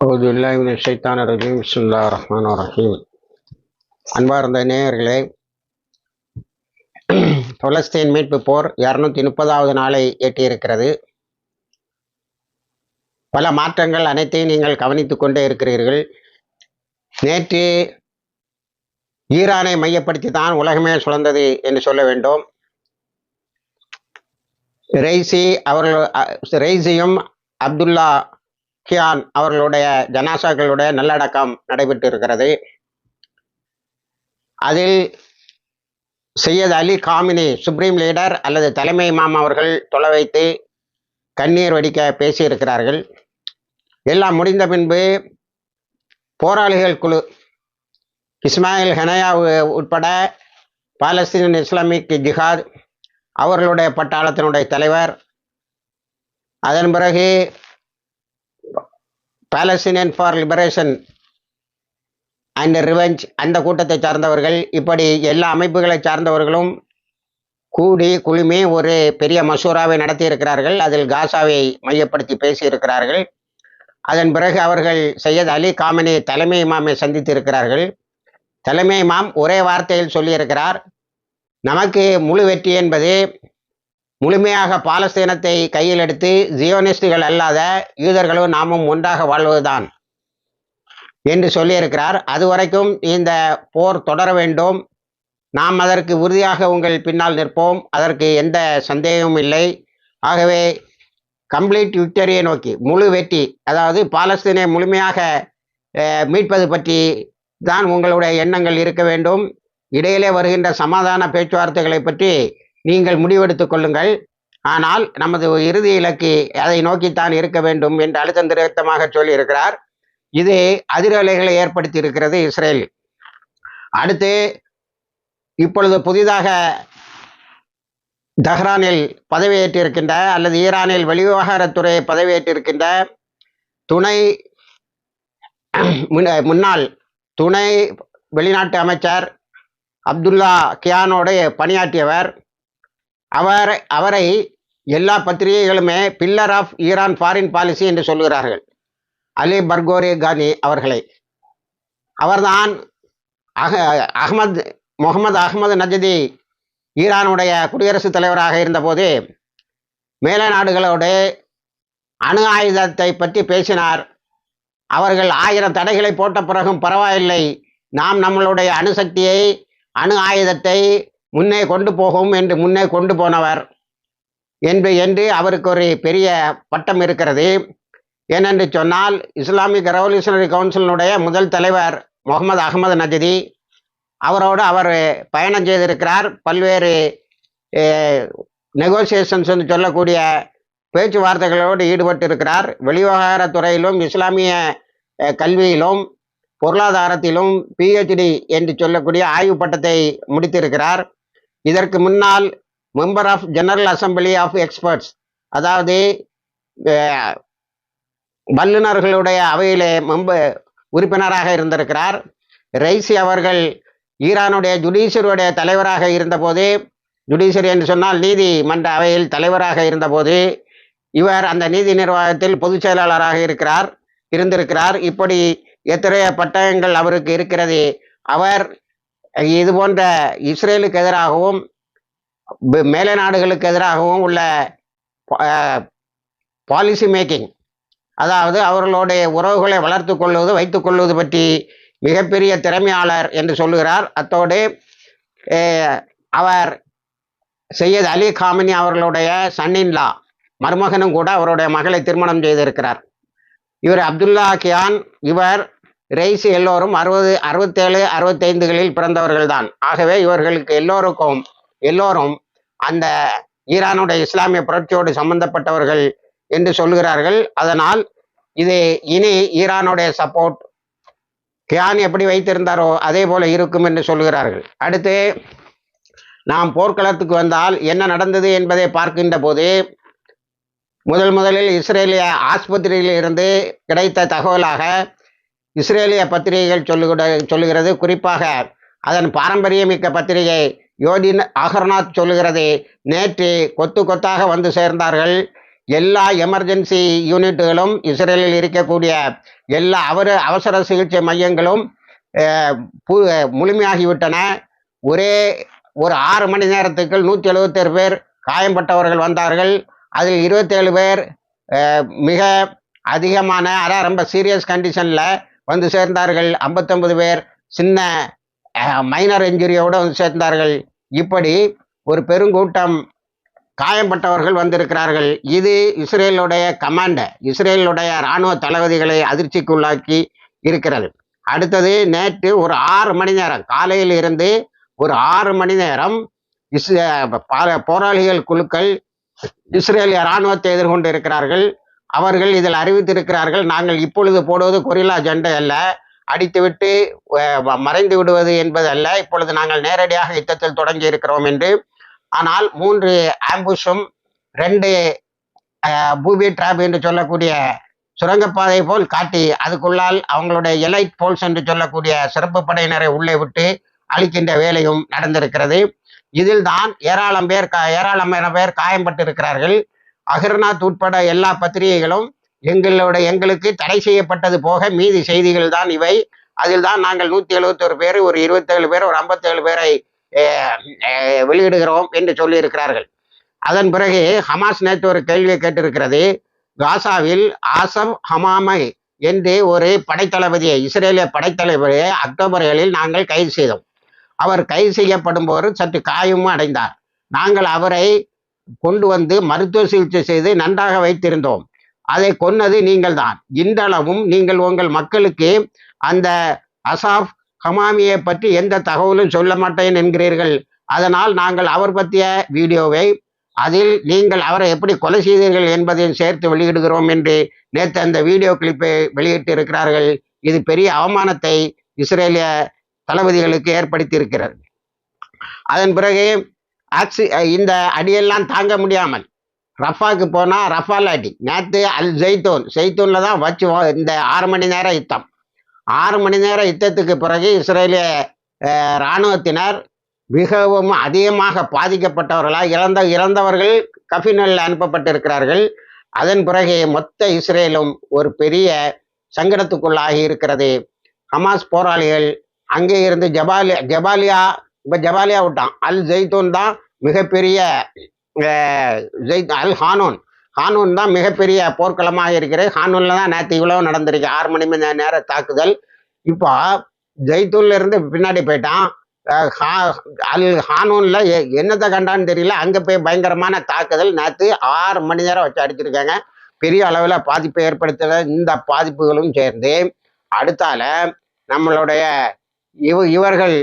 அவுது இல்லாஹ் மின ஷைத்தான ரஹீம் பிஸ்மில்லா ரஹ்மான் ரஹீம் அன்பார்ந்த நேயர்களே பலஸ்தீன் மீட்பு போர் இருநூத்தி முப்பதாவது நாளை எட்டியிருக்கிறது. பல மாற்றங்கள் அனைத்தையும் நீங்கள் கவனித்து கொண்டே இருக்கிறீர்கள். நேற்று ஈரானை மையப்படுத்தி தான் உலகமே சுழந்தது என்று சொல்ல வேண்டும். ரெய்சி அவர்கள் ரெய்சியும் அப்துல்லா கியான் அவர்களுடைய ஜனாசாக்களுடைய நல்லடக்கம் நடைபெற்று இருக்கிறது அதில் Sayyid Ali Khamenei supreme leader அல்லது தலைமை இமாம் அவர்கள் தொலை வைத்து கண்ணீர் வடிக்க பேசியிருக்கிறார்கள். எல்லாம் முடிந்த பின்பு போராளிகள் குழு இஸ்மாயில் ஹெனயா உ- உட்பட பாலஸ்தீன் இஸ்லாமிக் ஜிஹாத் அவர்களுடைய பட்டாளத்தினுடைய தலைவர். அதன் பிறகு Palestinian for liberation and revenge அந்த கூட்டத்தை சார்ந்தவர்கள் இப்படி எல்லா அமைப்புகளை சார்ந்தவர்களும் கூடி குழுமி ஒரு பெரிய மசூராவை நடத்தியிருக்கிறார்கள். அதில் காசாவை மையப்படுத்தி பேசியிருக்கிறார்கள். அதன் பிறகு அவர்கள் சையத் அலி காமினி தலைமை இமாமை சந்தித்திருக்கிறார்கள். தலைமை இமாம் ஒரே வார்த்தையில் சொல்லியிருக்கிறார் நமக்கு முழு வெற்றி என்பது முழுமையாக பாலஸ்தீனத்தை கையில் எடுத்து ஜியோனிஸ்டுகள் அல்லாத யூதர்களும் நாமும் ஒன்றாக வாழ்வதுதான் என்று சொல்லியிருக்கிறார். அதுவரைக்கும் இந்த போர் தொடர வேண்டும். நாம் அதற்கு உறுதியாக உங்கள் பின்னால் நிற்போம். அதற்கு எந்த சந்தேகமும் இல்லை. ஆகவே கம்ப்ளீட் விக்டரியை நோக்கி முழு வெற்றி அதாவது பாலஸ்தீனை முழுமையாக மீட்பது பற்றி தான் உங்களுடைய எண்ணங்கள் இருக்க வேண்டும். இடையிலே வருகின்ற சமாதான பேச்சுவார்த்தைகளை பற்றி நீங்கள் முடிவெடுத்துக் கொள்ளுங்கள். ஆனால் நமது இறுதி இலக்கு அதை நோக்கித்தான் இருக்க வேண்டும் என்று அழுத்தம் திருத்தமாக சொல்லியிருக்கிறார். இது அதிரலைகளை ஏற்படுத்தி இருக்கிறது இஸ்ரேல். அடுத்து இப்பொழுது புதிதாக தஹ்ரானில் பதவியேற்றிருக்கின்ற அல்லது ஈரானில் வெளிவிவகாரத்துறை பதவியேற்றிருக்கின்ற துணை முன்னாள் துணை வெளிநாட்டு அமைச்சர் அப்துல்லா கியானோடு பணியாற்றியவர். அவர் அவரை எல்லா பத்திரிகைகளுமே pillar of Iran foreign policy என்று சொல்கிறார்கள் அலி பர்கோரே கானி அவர்களை. அவர்தான் அக அகமது முகமது அகமது நஜதி ஈரானுடைய குடியரசுத் தலைவராக இருந்தபோது மேல நாடுகளோடு அணு ஆயுதத்தை பற்றி பேசினார். அவர்கள் ஆயிரம் தடைகளை போட்ட பிறகும் பரவாயில்லை. நாம் நம்மளுடைய அணுசக்தியை அணு ஆயுதத்தை முன்னே கொண்டு போகும் என்று முன்னே கொண்டு போனவர். என்று என்று அவருக்கு ஒரு பெரிய பட்டம் இருக்கிறது. ஏனென்று சொன்னால் இஸ்லாமிக் ரெவல்யூஷனரி கவுன்சிலினுடைய முதல் தலைவர் முகமது அகமது நஜதி அவரோடு அவர் பயணம் செய்திருக்கிறார். பல்வேறு நெகோசியேஷன்ஸ் என்று சொல்லக்கூடிய பேச்சுவார்த்தைகளோடு ஈடுபட்டு இருக்கிறார் வெளிவகாரத்துறையிலும் இஸ்லாமிய கல்வியிலும் பொருளாதாரத்திலும் பிஹெச்டி என்று சொல்லக்கூடிய ஆய்வு பட்டத்தை முடித்திருக்கிறார். இதற்கு முன்னால் member of general assembly of experts அதாவது வல்லுநர்களுடைய அவையிலே மெம்ப உறுப்பினராக இருந்திருக்கிறார். ரைசி அவர்கள் ஈரானுடைய ஜுடிஷியருடைய தலைவராக இருந்தபோது ஜுடிஷியரி என்று சொன்னால் நீதிமன்ற அவையில் தலைவராக இருந்தபோது இவர் அந்த நீதி நிர்வாகத்தில் பொதுச் செயலாளராக இருக்கிறார் இருந்திருக்கிறார். இப்படி எத்தனைய பட்டயங்கள் அவருக்கு இருக்கிறது. அவர் இது போன்ற இஸ்ரேலுக்கு எதிராகவும் மேலை நாடுகளுக்கு எதிராகவும் உள்ள பாலிசி மேக்கிங் அதாவது அவர்களுடைய உறவுகளை வளர்த்து கொள்வது வைத்துக் கொள்வது பற்றி மிகப்பெரிய திறமையாளர் என்று சொல்லுகிறார். அத்தோடு அவர் சையத் அலி காமினி அவர்களுடைய சன்னின்லா மருமகனும் கூட அவருடைய மகளை திருமணம் செய்திருக்கிறார். இவர் அப்துல்லா கியான் இவர் ரெய்ஸ் எல்லோரும் அறுபது அறுபத்தேழு அறுபத்தைந்துகளில் பிறந்தவர்கள் தான் ஆகவே இவர்களுக்கு எல்லோருக்கும் எல்லோரும் அந்த ஈரானுடைய இஸ்லாமிய புரட்சியோடு சம்பந்தப்பட்டவர்கள் என்று சொல்கிறார்கள். அதனால் இது இனி ஈரானுடைய சப்போர்ட் கியான் எப்படி வைத்திருந்தாரோ அதே போல இருக்கும் என்று சொல்கிறார்கள். அடுத்து நாம் போர்க்களத்துக்கு வந்தால் என்ன நடந்தது என்பதை பார்க்கின்ற போது முதல் முதலில் இஸ்ரேலிய ஆஸ்பத்திரியில் இருந்து கிடைத்த தகவலாக இஸ்ரேலிய பத்திரிகைகள் சொல்லுகிற சொல்லுகிறது. குறிப்பாக அதன் பாரம்பரியமிக்க பத்திரிகை யோதின் அகர்நாத் சொல்லுகிறது. நேற்று கொத்து கொத்தாக வந்து சேர்ந்தார்கள். எல்லா எமர்ஜென்சி யூனிட்டுகளும் இஸ்ரேலில் இருக்கக்கூடிய எல்லா அவர் அவசர சிகிச்சை மையங்களும் பு- முழுமையாகிவிட்டன. ஒரே ஒரு ஆறு மணி நேரத்துக்குள் நூற்றி எழுபத்தேழு பேர் காயம்பட்டவர்கள் வந்தார்கள். அதில் இருபத்தேழு பேர் மிக அதிகமான அதான் ரொம்ப சீரியஸ் கண்டிஷனில் வந்து சேர்ந்தார்கள். ஐம்பத்தொன்பது பேர் சின்ன மைனர் இன்ஜுரியோடு வந்து சேர்ந்தார்கள். இப்படி ஒரு பெருங்கூட்டம் காயம்பட்டவர்கள் வந்திருக்கிறார்கள். இது இஸ்ரேலுடைய கமாண்டை இஸ்ரேலுடைய இராணுவ தளபதிகளை அதிர்ச்சிக்குள்ளாக்கி இருக்கிறது. அடுத்தது நேற்று ஒரு ஆறு மணி நேரம் காலையில் இருந்து ஒரு ஆறு மணி நேரம் இஸ் பா- போராளிகள் குழுக்கள் இஸ்ரேலிய இராணுவத்தை எதிர்கொண்டு இருக்கிறார்கள். அவர்கள் இதில் அறிவித்திருக்கிறார்கள். நாங்கள் இப்பொழுது போடுவது கொரில்லா ஜெண்டை அல்ல. அடித்துவிட்டு மறைந்து விடுவது என்பது அல்ல. இப்பொழுது நாங்கள் நேரடியாக யுத்தத்தில் தொடங்கி இருக்கிறோம் என்று. ஆனால் மூன்று ஆம்புஷும் ரெண்டு பூபி டிராப் என்று சொல்லக்கூடிய சுரங்கப்பாதை போல் காட்டி அதுக்குள்ளால் அவங்களுடைய எலைட் போல்ஸ் என்று சொல்லக்கூடிய சிறப்பு படையினரை உள்ளே விட்டு அழிக்கின்ற வேலையும் நடந்திருக்கிறது. இதில் தான் ஏராளம் பேர் கா- ஏராளமான பேர் காயம்பட்டிருக்கிறார்கள். அகர்நாத் உட்பட எல்லா பத்திரிகைகளும் எங்களோட எங்களுக்கு தடை செய்யப்பட்டது போக மீதி செய்திகள் தான் இவை. அதில் தான் நாங்கள் நூற்றி எழுபத்தொரு பேர் ஒரு இருபத்தேழு பேர் ஒரு ஐம்பத்தேழு பேரை வெளியிடுகிறோம் என்று சொல்லியிருக்கிறார்கள். அதன் பிறகு ஹமாஸ் நேற்று ஒரு கேள்வியை கேட்டிருக்கிறது. காசாவில் ஆசம் ஹமாமை என்று ஒரு படைத்தளபதியை இஸ்ரேலிய படைத்தளபதியை அக்டோபர் ஏழில் நாங்கள் கைது செய்தோம். அவர் கைது செய்யப்படும் போது சற்று காயமும் அடைந்தார். நாங்கள் அவரை கொண்டு வந்து மருத்துவ சிகிச்சை செய்து நன்றாக வைத்திருந்தோம். அதை கொன்னது நீங்கள் தான் இன்றளவும் நீங்கள் உங்கள் மக்களுக்கு அந்த அசாப் ஹமாமியை பற்றி எந்த தகவலும் சொல்ல மாட்டேன் என்கிறீர்கள். அதனால் நாங்கள் அவர் பற்றிய வீடியோவை அதில் நீங்கள் அவரை எப்படி கொலை செய்தீர்கள் என்பதையும் சேர்த்து வெளியிடுகிறோம் என்று நேற்று அந்த வீடியோ கிளிப்பை வெளியிட்டு இருக்கிறார்கள் இது பெரிய அவமானத்தை இஸ்ரேலிய தளபதிகளுக்கு ஏற்படுத்தி இருக்கிறது அதன் பிறகு ஆக்சி இந்த அடியெல்லாம் தாங்க முடியாமல். ரஃபாக்கு போனால் ரஃபால் அடி நேற்று அல் ஜெய்தூன் ஜெய்தூனில் தான் வச்சு வா- இந்த ஆறு மணி நேரம் யுத்தம். ஆறு மணி நேர யுத்தத்துக்கு பிறகு இஸ்ரேலிய இராணுவத்தினர் மிகவும் அதிகமாக பாதிக்கப்பட்டவர்களாக இறந்த இறந்தவர்கள் கஃபினல் அனுப்பப்பட்டிருக்கிறார்கள். அதன் பிறகு மொத்த இஸ்ரேலும் ஒரு பெரிய சங்கடத்துக்குள்ளாகி இருக்கிறது. ஹமாஸ் போராளிகள் அங்கே இருந்து ஜபாலியா ஜபாலியா இப்போ ஜபாலியா விட்டான். அல் ஜெய்தூன் தான் மிகப்பெரிய அஹ், அல் ஹானூன். ஹானூன் தான் மிகப்பெரிய போர்க்களமாக இருக்கிறது. ஹானூனில் தான் நேற்று இவ்வளவு நடந்திருக்கு. ஆறு மணி மணி நேர தாக்குதல். இப்போ ஜெய்தூன்ல இருந்து பின்னாடி போயிட்டான். ஹா- அல் ஹானூன்ல எ- என்னத்தை கண்டான்னு தெரியல. அங்கே போய் பயங்கரமான தாக்குதல். நேற்று ஆறு மணி நேரம் வச்சு அடிச்சிருக்காங்க. பெரிய அளவில் பாதிப்பை ஏற்படுத்த இந்த பாதிப்புகளும் சேர்ந்து அடுத்தால நம்மளுடைய இவ இவர்கள்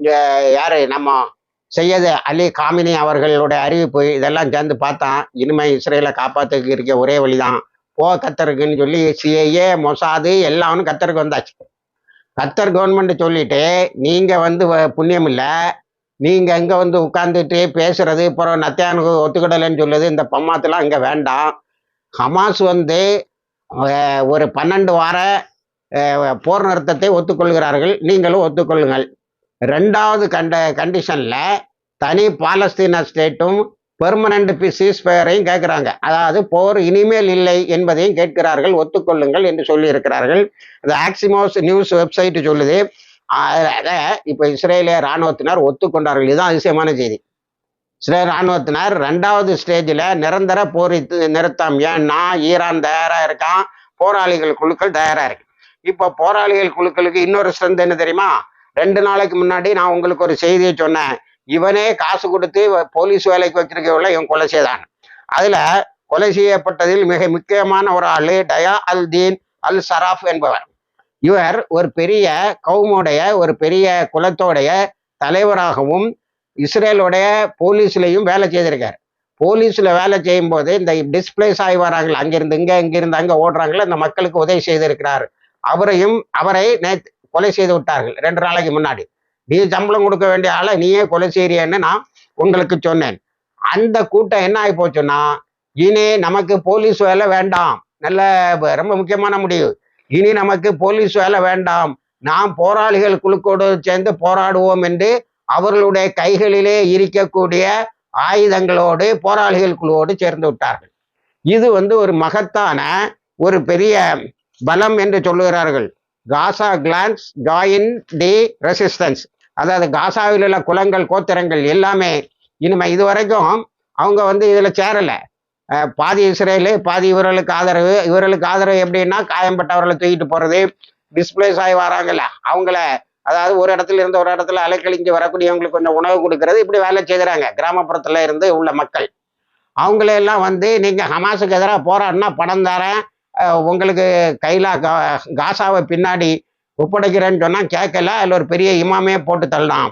யாரு? நம்ம செய்யது அலி காமினி அவர்களுடைய அறிவிப்பு இதெல்லாம் சேர்ந்து பார்த்தான் இனிமே இஸ்ரேலை காப்பாற்றுக்கு இருக்க ஒரே வழிதான். போ கத்தருக்குன்னு சொல்லி சிஏஏ மொசாது எல்லாரும் கத்தருக்கு வந்தாச்சு. கத்தர் கவர்மெண்ட் சொல்லிட்டு நீங்கள் வந்து வ- புண்ணியம் இல்லை. நீங்கள் இங்க வந்து உட்காந்துட்டு பேசுறது அப்புறம் நத்தியானுக்கு ஒத்துக்கிடலைன்னு சொல்லுது. இந்த பம்மாத்தெல்லாம் இங்கே வேண்டாம். ஹமாஸ் வந்து ஒரு பன்னெண்டு வார போர் நிறுத்தத்தை ஒத்துக்கொள்கிறார்கள். நீங்களும் ஒத்துக்கொள்ளுங்கள். ரெண்டாவது கண்ட கண்டிஷனில் தனி பாலஸ்தீன ஸ்டேட்டும் பெர்மனண்ட் சீஸ் ஃபயரையும் கேட்குறாங்க அதாவது போர் இனிமேல் இல்லை என்பதையும் கேட்கிறார்கள் ஒத்துக்கொள்ளுங்கள் என்று சொல்லியிருக்கிறார்கள். இந்த ஆக்சிமோஸ் நியூஸ் வெப்சைட் சொல்லுது. அதை இப்போ இஸ்ரேலிய இராணுவத்தினர் ஒத்துக்கொண்டார்கள். இதுதான் அதிசயமான செய்தி. இஸ்ரேல் இராணுவத்தினர் ரெண்டாவது ஸ்டேஜில் நிரந்தர போர் இது- நிறுத்தம். ஏன்னா ஈரான் தயாராக இருக்கான் போராளிகள் குழுக்கள் தயாராக இருக்கு. இப்போ போராளிகள் குழுக்களுக்கு இன்னொரு ஸ்ட்ரென்த் என்ன தெரியுமா? ரெண்டு நாளைக்கு முன்னாடி நான் உங்களுக்கு ஒரு செய்தியை சொன்னேன். இவனே காசு கொடுத்து போலீஸ் வேலைக்கு வச்சிருக்கவள இவன் கொலை செய்தான். அதுல கொலை செய்யப்பட்டதில் மிக முக்கியமான ஒரு ஆளு டயா அல் தீன் அல் சராஃப் என்பவர். இவர் ஒரு பெரிய கவுமுடைய ஒரு பெரிய குலத்தோடைய தலைவராகவும் இஸ்ரேலுடைய போலீஸ்லையும் வேலை செய்திருக்கார். போலீஸ்ல வேலை செய்யும் போது இந்த டிஸ்பிளேஸ் ஆகி வராங்களா அங்கிருந்து இங்க இங்கிருந்து அங்க ஓடுறாங்களே அந்த மக்களுக்கு உதவி செய்திருக்கிறார். அவரையும் அவரை நேத்து கொலை செய்து விட்டார்கள். ரெண்டு நாளைக்கு முன்னாடி. நீ சம்பளம் கொடுக்க வேண்டிய ஆளை நீயே கொலை செய்யறியன்னு நான் உங்களுக்கு சொன்னேன். அந்த கூட்டம் என்ன ஆகி போச்சுன்னா இனி நமக்கு போலீஸ் வேலை வேண்டாம். நல்ல ரொம்ப முக்கியமான முடிவு. இனி நமக்கு போலீஸ் வேலை வேண்டாம். நாம் போராளிகள் குழுக்கோடு சேர்ந்து போராடுவோம் என்று அவர்களுடைய கைகளிலே இருக்கக்கூடிய ஆயுதங்களோடு போராளிகள் குழுவோடு சேர்ந்து விட்டார்கள். இது வந்து ஒரு மகத்தான ஒரு பெரிய பலம் என்று சொல்லுகிறார்கள். Gaza clans join the resistance அதாவது காசாவில் உள்ள குலங்கள் கோத்திரங்கள் எல்லாமே இனிமே இது வரைக்கும் அவங்க வந்து இதில் சேரலை. பாதி இஸ்ரேலு பாதி இவர்களுக்கு ஆதரவு. இவர்களுக்கு ஆதரவு எப்படின்னா காயம்பட்டவர்களை தூக்கிட்டு போகிறது டிஸ்பிளேஸ் ஆகி வராங்கல்ல. அவங்கள அதாவது ஒரு இடத்துல இருந்து ஒரு இடத்துல அலைக்கழிஞ்சு வரக்கூடியவங்களுக்கு கொஞ்சம் உணவு கொடுக்கறது இப்படி வேலை செய்கிறாங்க. கிராமப்புறத்தில் இருந்து உள்ள மக்கள். அவங்களெல்லாம் வந்து நீங்கள் ஹமாஸுக்கு எதிராக போராடினா பணம் தரேன் உங்களுக்கு உங்களுக்கு கையில் காசாவை பின்னாடி ஒப்படைக்கிறேன்னு சொன்னால் கேட்கல. அதில் ஒரு பெரிய இமாமே போட்டு தள்ளலாம்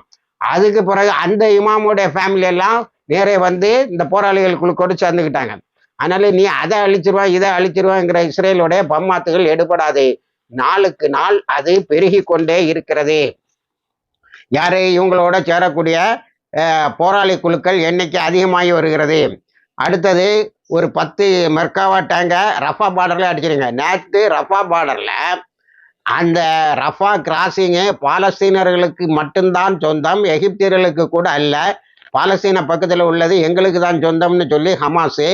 அதுக்கு பிறகு அந்த இமாமுடைய ஃபேமிலி எல்லாம் நேரே வந்து இந்த போராளிகளுக்குள்ள குழுக்கோடு சேர்ந்துக்கிட்டாங்க. அதனால நீ அதை அழிச்சிருவான் இதை அழிச்சிருவாங்கிற இஸ்ரேலுடைய பம்மாத்துகள் எடுபடாது. நாளுக்கு நாள் அது பெருகி கொண்டே இருக்கிறது. யாரு இவங்களோட சேரக்கூடிய போராளி குழுக்கள் எண்ணிக்கை அதிகமாகி வருகிறது. அடுத்தது ஒரு பத்து மெர்காவா டேங்கை ரஃபா பார்டரில் அடிச்சிருங்க. நேற்று ரஃபா பார்டரில் அந்த ரஃபா கிராசிங்கு பாலஸ்தீனர்களுக்கு மட்டும்தான் சொந்தம் எகிப்தியர்களுக்கு கூட அல்ல. பாலஸ்தீன பக்கத்தில் உள்ளது எங்களுக்கு தான் சொந்தம்னு சொல்லி ஹமாஸு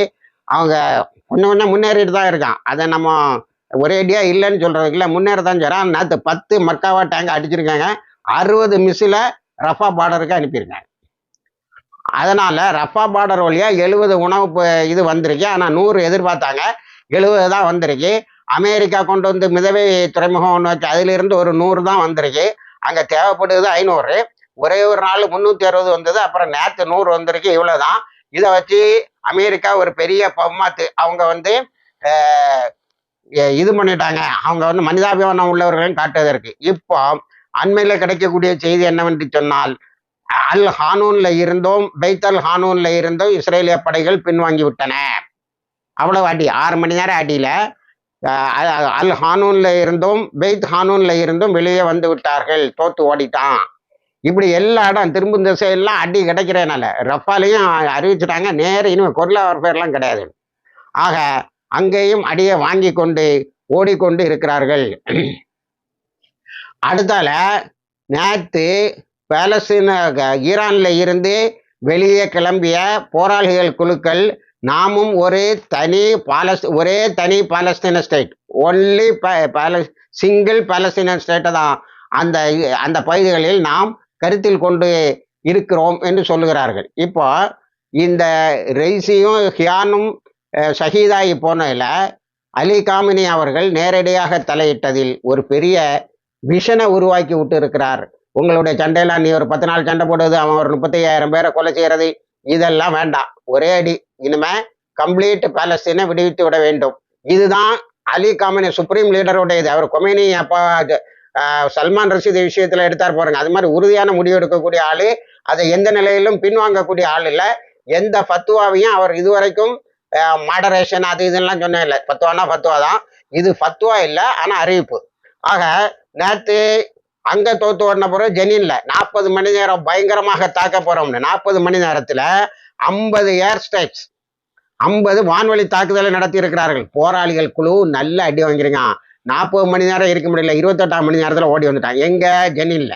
அவங்க கொஞ்சம் கொஞ்சம் முன்னேறிட்டு தான் இருக்கான். அதை நம்ம ஒரேடியாக இல்லைன்னு சொல்கிறதுக்குல முன்னேற தான் சொல்கிறான் நேற்று பத்து மர்காவா டேங்கை அடிச்சிருக்காங்க. அறுபது மிஸ்ஸில் ரஃபா பார்டருக்கு அனுப்பியிருக்காங்க. அதனால் ரஃபா பார்டர் வழியாக எழுபது உணவு இது வந்திருக்கு. ஆனால் நூறு எதிர்பார்த்தாங்க. எழுபது தான் வந்திருக்கு. அமெரிக்கா கொண்டு வந்து மிதவை துறைமுகம் ஒன்று வச்சு அதிலிருந்து ஒரு நூறு தான் வந்திருக்கு. அங்கே தேவைப்படுது ஐநூறு. ஒரே ஒரு நாள் முந்நூற்றி அறுபது வந்தது. அப்புறம் நேற்று நூறு வந்திருக்கு. இவ்வளோ தான் இதை வச்சு அமெரிக்கா ஒரு பெரிய பம்மாத்து அவங்க வந்து இது பண்ணிட்டாங்க. அவங்க வந்து மனிதாபிமானம் உள்ளவர்களையும் காட்டுவதற்கு. இப்போ அண்மையில் கிடைக்கக்கூடிய செய்தி என்னவென்று சொன்னால் அல் ஹானூன்ல இருந்தும் பெய்த் அல் ஹானூன்ல இருந்தும் இஸ்ரேலிய படைகள் பின்வாங்கி விட்டன. அவ்வளவு அடி ஆறு மணி நேரம் அடியில அல் ஹானூன்ல இருந்தும் பெய்த் ஹானூன்ல இருந்தும் வெளியே வந்து விட்டார்கள் தோத்து ஓடிட்டான். இப்படி எல்லா இடம் திரும்பும் திசையெல்லாம் அடி கிடைக்கிறதுனால ரஃபாலையும் அறிவிச்சிட்டாங்க நேர இனிமேல் கொரில்லா வார்ஃபேர்லாம் கிடையாது. ஆக அங்கேயும் அடியை வாங்கி கொண்டு ஓடிக்கொண்டு இருக்கிறார்கள். அடுத்தால நேற்று பேலஸ்தீன க- இருந்து வெளியே கிளம்பிய போராளிகள் குழுக்கள் நாமும் ஒரு தனி பாலஸ் ஒரே தனி Palestine state only single Palestine ஸ்டேட்டை தான் அந்த அந்த பகுதிகளில் நாம் கருத்தில் கொண்டு இருக்கிறோம் என்று சொல்லுகிறார்கள். இப்போ இந்த ரெய்சியும் ஹியானும் ஷஹீதாகி போனதில் அலி காமினி அவர்கள் நேரடியாக தலையிட்டதில் ஒரு பெரிய விஷனை உருவாக்கி விட்டு இருக்கிறார் உங்களுடைய சண்டையெல்லாம் நீ ஒரு பத்து நாள் சண்டை போடுவது அவன் ஒரு முப்பத்தையாயிரம் பேரை கொலை செய்யறது இதெல்லாம் வேண்டாம். ஒரே அடி. இனிமே கம்ப்ளீட் பாலஸ்தீனை விடுவித்து விட வேண்டும். இதுதான் அலி காமினி சுப்ரீம் லீடருடையது அவர் கொமேனி அப்பா சல்மான் ரஷீத் விஷயத்துல எடுத்தார் பாருங்க. அது மாதிரி உறுதியான முடிவு எடுக்கக்கூடிய ஆளு. அதை எந்த நிலையிலும் பின்வாங்கக்கூடிய ஆள் இல்லை. எந்த ஃபத்துவாவையும் அவர் இதுவரைக்கும் மாடரேஷன் அது இதெல்லாம் சொன்னே இல்லை. ஃபத்துவானா ஃபத்துவா தான் இது ஃபத்துவா இல்லை ஆனால் அறிவிப்பு. ஆக நேற்று அங்க தோத்து ஓடின பிறகு ஜெனின்ல. நாற்பது மணி நேரம் பயங்கரமாக தாக்க போறோம்னு. நாற்பது மணி நேரத்துல ஐம்பது ஏர் ஸ்ட்ரைக்ஸ் ஐம்பது வான்வழி தாக்குதலை நடத்தி இருக்கிறார்கள். போராளிகள் குழு நல்ல அடி வாங்கிருங்க. நாற்பது மணி நேரம் இருக்க முடியல. இருபத்தெட்டாம் மணி நேரத்துல ஓடி வந்துட்டான் எங்க? ஜெனின்ல.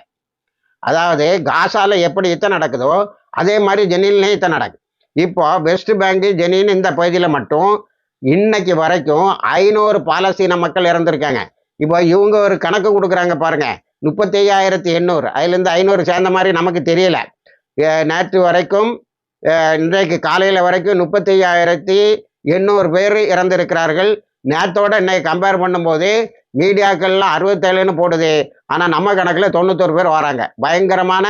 அதாவது காசால எப்படி யுத்தம் நடக்குதோ அதே மாதிரி ஜெனின்லயும் யுத்தம் நடக்குது இப்போ வெஸ்ட் பேங்க் ஜெனின் இந்த பகுதியில் மட்டும் இன்னைக்கு வரைக்கும் ஐநூறு பாலஸ்தீன மக்கள் இறந்துருக்காங்க. இப்போ இவங்க ஒரு கணக்கு கொடுக்குறாங்க பாருங்க. முப்பத்தையாயிரத்தி எண்ணூறு. அதுலேருந்து ஐநூறு சேர்ந்த மாதிரி நமக்கு தெரியல. நேற்று வரைக்கும் இன்றைக்கு காலையில் வரைக்கும் முப்பத்தையாயிரத்தி எண்ணூறு பேர் இறந்திருக்கிறார்கள். நேற்றோட இன்னைக்கு கம்பேர் பண்ணும்போது மீடியாக்கள்லாம் அறுபத்தேழுன்னு போடுது. ஆனால் நம்ம கணக்கில் தொண்ணூத்தொரு பேர் வராங்க. பயங்கரமான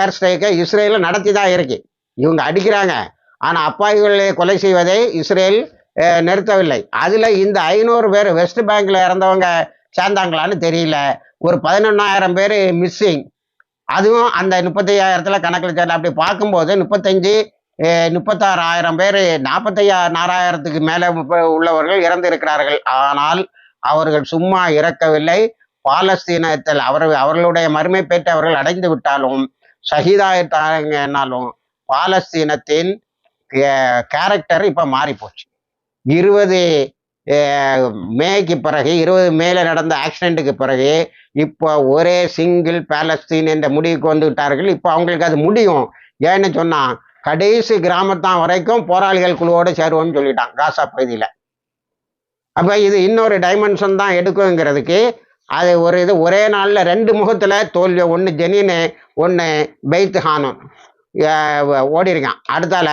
ஏர் ஸ்ட்ரைக்கை இஸ்ரேலில் நடத்தி தான் இருக்கு. இவங்க அடிக்கிறாங்க. ஆனால் அப்பாவிகளை கொலை செய்வதை இஸ்ரேல் நிறுத்தவில்லை. அதில் இந்த ஐநூறு பேர் வெஸ்ட் பேங்கில் இறந்தவங்க சேர்ந்தாங்களான்னு தெரியல. ஒரு பதினொன்றாயிரம் பேர் மிஸ்ஸிங் அதுவும் அந்த முப்பத்தையாயிரத்தில் கணக்கில் சேரல அப்படி பார்க்கும்போது முப்பத்தஞ்சு முப்பத்தாறாயிரம் பேர் நாற்பத்தையா நாலாயிரத்துக்கு மேலே உள்ளவர்கள் இறந்திருக்கிறார்கள். ஆனால் அவர்கள் சும்மா இறக்கவில்லை. பாலஸ்தீனத்தில் அவர் அவர்களுடைய மறுமை பெற்றவர்கள் அடைந்து விட்டாலும் ஷஹீதாயிட்டாங்கன்னாலும் பாலஸ்தீனத்தின் கேரக்டர் இப்போ மாறிப்போச்சு. இருபது மேக்கு பிறகு இருபது மேல நடந்த ஆக்சிடென்ட்டுக்கு பிறகு இப்போ ஒரே சிங்கிள் பேலஸ்தீன் என்ற முடிவுக்கு வந்து விட்டார்கள் இப்போ அவங்களுக்கு அது முடியும். ஏன்னு சொன்னால் கடைசி கிராமத்தான் வரைக்கும் போராளிகள் குழுவோடு சேருவோம்னு சொல்லிட்டான் காசா பகுதியில். அப்போ இது இன்னொரு டைமென்ஷன் தான் எடுக்குங்கிறதுக்கு அது ஒரு இது ஒரே நாளில் ரெண்டு முகத்தில் தோல்வி ஒன்று ஜெனின்னு ஒன்று பெய்த் ஹானும் ஓடிருக்கான். அடுத்தால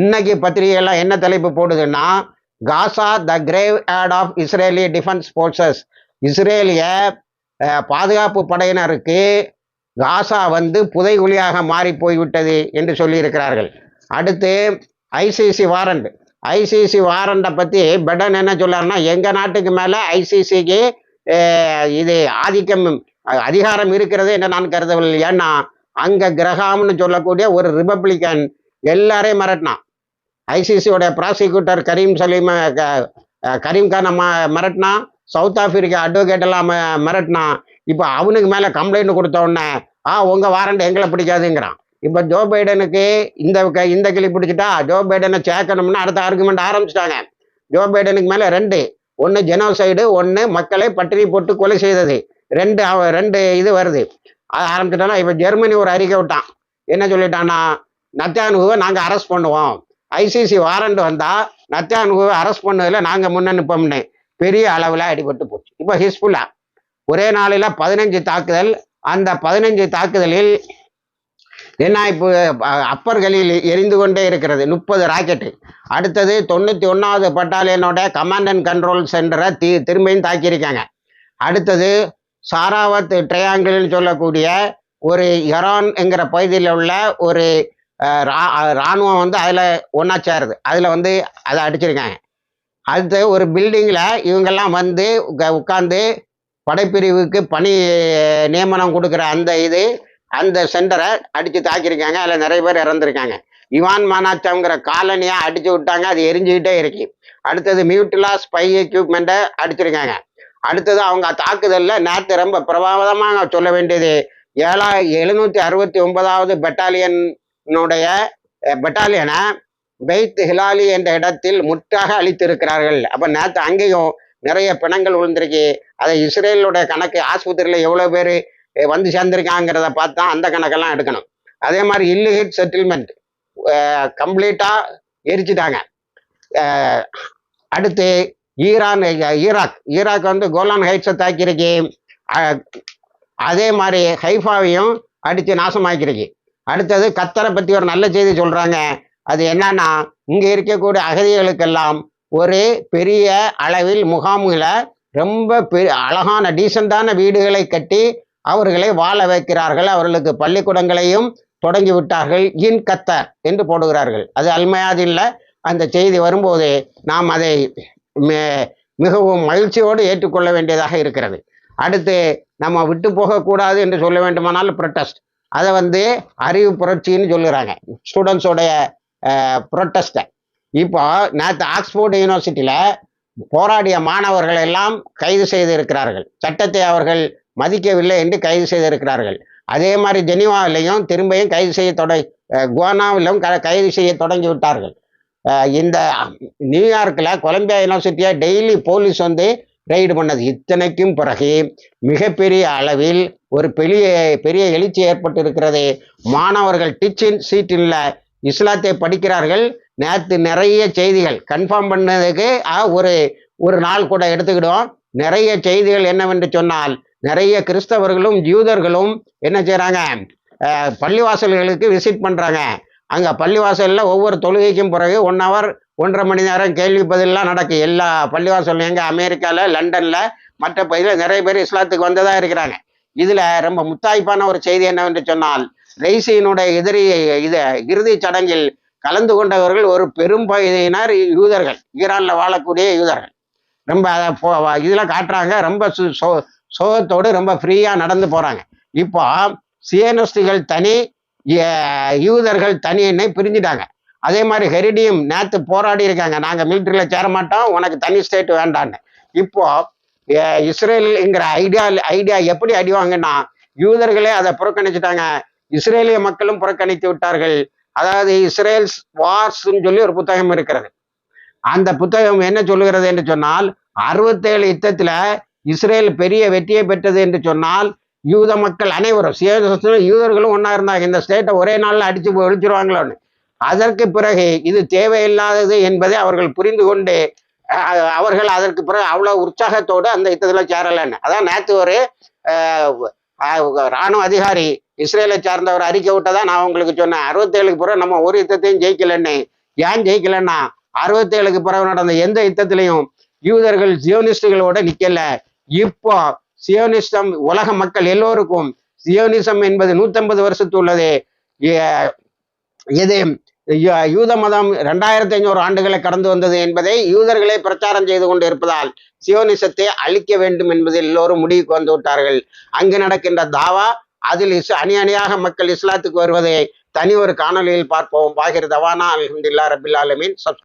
இன்னைக்கு பத்திரிகையெல்லாம் என்ன தலைப்பு போடுதுன்னா Gaza the graveyard of Israeli defence forces இஸ்ரேலிய பாதுகாப்பு படையினருக்கு காசா வந்து புதைகுழியாக மாறி போய்விட்டது என்று சொல்லியிருக்கிறார்கள். அடுத்து ஐசிசி வாரண்ட் ஐசிசி வாரண்டை பற்றி பெடன் என்ன சொல்லார்னா எங்கள் நாட்டுக்கு மேலே ஐசிசிக்கு இது ஆதிக்கம் அதிகாரம் இருக்கிறது என்று நான் கருதவில்லை. ஏன்னா அங்கே கிரகாம்னு சொல்லக்கூடிய ஒரு ரிபப்ளிக்கன் எல்லாரையும் மிரட்டினான். ஐசிசியோடைய ப்ராசிக்யூட்டர் கரீம் சலீம் க- கரீம் கானை ம மிரட்டினா சவுத் ஆப்பிரிக்கா அட்வொகேட் எல்லாம் மிரட்டினா இப்போ அவனுக்கு மேலே கம்ப்ளைண்ட் கொடுத்த உடனே ஆ உங்கள் வாரண்ட் எங்களை பிடிக்காதுங்கிறான். இப்போ ஜோ பைடனுக்கு இந்த க- இந்த கிளி பிடிச்சிட்டா ஜோ பைடனை சேர்க்கணும்னு அடுத்த ஆர்குமெண்ட் ஆரம்பிச்சிட்டாங்க. ஜோ பைடனுக்கு மேலே ரெண்டு. ஒன்று ஜெனோசைடு ஒன்று மக்களை பட்டினி போட்டு கொலை செய்தது. ரெண்டு அவ- ரெண்டு இது வருது. அது ஆரம்பிச்சிட்டோன்னா இப்போ ஜெர்மனி ஒரு அறிக்கை விட்டான். என்ன சொல்லிட்டான்னா நத்தியானுவை நாங்கள் அரெஸ்ட் பண்ணுவோம். ஐசிசி வாரண்ட் வந்தால் நத்தியானுவை அரெஸ்ட் பண்ணதில் நாங்கள் முன்ன நிற்போம்னு பெரிய அளவில் அடிபட்டு போச்சு. இப்போ ஹிஸ்புல்லா ஒரே நாளில் பதினஞ்சு தாக்குதல். அந்த பதினஞ்சு தாக்குதலில் என்ன இப்போ அப்பர்களில் எரிந்து கொண்டே இருக்கிறது. முப்பது ராக்கெட்டு. அடுத்தது தொண்ணூற்றி ஒன்றாவது பட்டாலியனோட கமாண்ட் அண்ட் கண்ட்ரோல் சென்டரை தி திரும்பியும் தாக்கியிருக்காங்க. அடுத்தது சாராவத் ட்ரையாங்கிள்னு சொல்லக்கூடிய ஒரு இரான் என்கிற பகுதியில் உள்ள ஒரு ராணுவம் வந்து அதில் ஒன்றா சேருது. அதில் வந்து அதை அடிச்சிருக்காங்க. அடுத்து ஒரு பில்டிங்கில் இவங்கெல்லாம் வந்து உட்காந்து படைப்பிரிவுக்கு பணி நியமனம் கொடுக்குற அந்த இது அந்த சென்டரை அடித்து தாக்கியிருக்காங்க. அதில் நிறைய பேர் இறந்துருக்காங்க. இவான் மானாச்சம்ங்கிற காலனியாக அடித்து விட்டாங்க. அது எரிஞ்சுக்கிட்டே இருக்கு. அடுத்தது மியூட்டிலா ஸ்பை எக்யூப்மெண்ட்டை அடிச்சிருக்காங்க. அடுத்தது அவங்க தாக்குதலில் நேற்று ரொம்ப பிரபாவதமாக சொல்ல வேண்டியது ஏழா எழுநூற்றி அறுபத்தி ஒன்பதாவது பெட்டாலியனுடைய பெட்டாலியனை பெய்த் ஹிலாலி என்ற இடத்தில் முற்றாக அழித்திருக்கிறார்கள். அப்போ நேற்று அங்கேயும் நிறைய பிணங்கள் விழுந்திருக்கு. அதை இஸ்ரேலுடைய கணக்கு ஆஸ்பத்திரியில் எவ்வளோ பேர் வந்து சேர்ந்துருக்காங்கிறத பார்த்தா அந்த கணக்கெல்லாம் எடுக்கணும். அதே மாதிரி இல்லிஹிட் செட்டில்மெண்ட் கம்ப்ளீட்டாக எரிச்சிட்டாங்க. அடுத்து ஈரான் ஈராக் ஈராக் வந்து கோலான் ஹைட்ஸை தாக்கியிருக்கு. அதே மாதிரி ஹைஃபாவையும் அடித்து நாசமாக்கியிருக்கு. அடுத்தது கத்தரை பற்றி ஒரு நல்ல செய்தி சொல்கிறாங்க அது என்னன்னா இங்கே இருக்கக்கூடிய அகதிகளுக்கெல்லாம் ஒரு பெரிய அளவில் முகாம்களை ரொம்ப பெரிய அழகான டீசெண்டான வீடுகளை கட்டி அவர்களை வாழ வைக்கிறார்கள். அவர்களுக்கு பள்ளிக்கூடங்களையும் தொடங்கி விட்டார்கள். இன் கத்தர் என்று போடுகிறார்கள். அது அல்மையாதில்ல அந்த செய்தி வரும்போது நாம் அதை மிகவும் மகிழ்ச்சியோடு ஏற்றுக்கொள்ள வேண்டியதாக இருக்கிறது. அடுத்து நம்ம விட்டு போகக்கூடாது என்று சொல்ல வேண்டுமானால் ப்ரொட்டஸ்ட் அதை வந்து அறிவு புரட்சின்னு சொல்லுறாங்க. ஸ்டூடெண்ட்ஸோடைய ப்ரொட்டஸ்ட்டை இப்போ நேற்று ஆக்ஸ்போர்ட் யூனிவர்சிட்டியில் போராடிய மாணவர்கள் எல்லாம் கைது செய்திருக்கிறார்கள். சட்டத்தை அவர்கள் மதிக்கவில்லை என்று கைது செய்திருக்கிறார்கள். அதே மாதிரி ஜெனிவாவிலையும் திரும்பியும் கைது செய்ய தொடங்கி குவானாவிலும் க- கைது செய்ய தொடங்கி விட்டார்கள். இந்த நியூயார்க்கில் கொலம்பியா யூனிவர்சிட்டியை டெய்லி போலீஸ் வந்து ரைடு பண்ணது இத்தனைக்கும் பிறகு மிகப்பெரிய அளவில் ஒரு பெரிய பெரிய எழுச்சி ஏற்பட்டு இருக்கிறது மாணவர்கள் டீச்சிங் சீட்டில் இஸ்லாத்தை படிக்கிறார்கள். நேற்று நிறைய செய்திகள் கன்ஃபார்ம் பண்ணதுக்கு ஒரு ஒரு நாள் கூட எடுத்துக்கிடுவோம். நிறைய செய்திகள் என்னவென்று சொன்னால் நிறைய கிறிஸ்தவர்களும் யூதர்களும் என்ன செய்கிறாங்க பள்ளிவாசல்களுக்கு விசிட் பண்ணுறாங்க அங்கே பள்ளிவாசலில் ஒவ்வொரு தொழுகைக்கும் பிறகு ஒன் ஹவர் ஒன்றரை மணி நேரம் கேள்வி பதிலெலாம் நடக்கும் எல்லா பள்ளிவாசலும் எங்கே? அமெரிக்காவில் லண்டனில் மற்ற பகுதியில் நிறைய பேர் இஸ்லாத்துக்கு வந்ததாக இருக்கிறாங்க. இதில் ரொம்ப முத்தாய்ப்பான ஒரு செய்தி என்னவென்று சொன்னால் ரெய்சியினுடைய எதிரி இது இறுதி சடங்கில் கலந்து கொண்டவர்கள் ஒரு பெரும் பகுதியினர் யூதர்கள். ஈரானில் வாழக்கூடிய யூதர்கள். ரொம்ப அதை போ இதில் காட்டுறாங்க. ரொம்ப சு- சோ சோகத்தோடு ரொம்ப ஃப்ரீயாக நடந்து போகிறாங்க இப்போ சியனிஸ்டுகள் தனி யூதர்கள் தனின்னு பிரிஞ்சுட்டாங்க. அதே மாதிரி ஹெரிடியம் நேற்று போராடி இருக்காங்க. நாங்கள் மிலிட்ரியில் சேர மாட்டோம். உனக்கு தனி ஸ்டேட் வேண்டான்னு. இப்போ இஸ்ரேலுங்கிற ஐடியா ஐடியா எப்படி அடிவாங்கன்னா யூதர்களே அதை புறக்கணிச்சுட்டாங்க. இஸ்ரேலிய மக்களும் புறக்கணித்து விட்டார்கள். அதாவது இஸ்ரேல்ஸ் வார்ஸ்ன்னு சொல்லி ஒரு புத்தகம் இருக்கிறது. அந்த புத்தகம் என்ன சொல்லுகிறது என்று சொன்னால் அறுபத்தேழு யுத்தத்துல இஸ்ரேல் பெரிய வெற்றியை பெற்றது என்று சொன்னால் யூத மக்கள் அனைவரும் சேதம் யூதர்களும் ஒன்றா இருந்தாங்க. இந்த ஸ்டேட்டை ஒரே நாளில் அடிச்சு ஒழிச்சிருவாங்களோன்னு. அதற்கு பிறகு இது தேவையில்லாதது என்பதை அவர்கள் புரிந்து கொண்டு அவர்கள் அதற்கு பிறகு அவ்வளவு உற்சாகத்தோடு அந்த யுத்தத்தில் சேரலன்னு. அதான் நேற்று ஒரு ராணுவ அதிகாரி இஸ்ரேலை சார்ந்தவர் அறிக்கை விட்டதா நான் உங்களுக்கு சொன்னேன். அறுபத்தேழுக்கு பிறகு நம்ம ஒரு யுத்தத்தையும் ஜெயிக்கலன்னு. ஏன் ஜெயிக்கலன்னா அறுபத்தேழுக்கு பிறகு நடந்த எந்த யுத்தத்திலையும் யூதர்கள் சியோனிஸ்டுகளோட நிக்கல. இப்போ சியோனிசம் உலக மக்கள் எல்லோருக்கும் சியோனிசம் என்பது நூத்தம்பது வருஷத்து உள்ளது ஏ- இது யூத மதம் ரெண்டாயிரத்தி ஐநூறு ஆண்டுகளை கடந்து வந்தது என்பதை யூதர்களே பிரச்சாரம் செய்து கொண்டு இருப்பதால் சியோனிசத்தை அழிக்க வேண்டும் என்பதில் எல்லோரும் முடிவுக்கு வந்து விட்டார்கள். அங்கு நடக்கின்ற தாவா அதில் இஸ் அணி அணியாக மக்கள் இஸ்லாத்துக்கு வருவதை தனி ஒரு காணொளியில் பார்ப்போம். பாகிர் தவானா அலமதுல்லா ரபில் ஆலமீன்.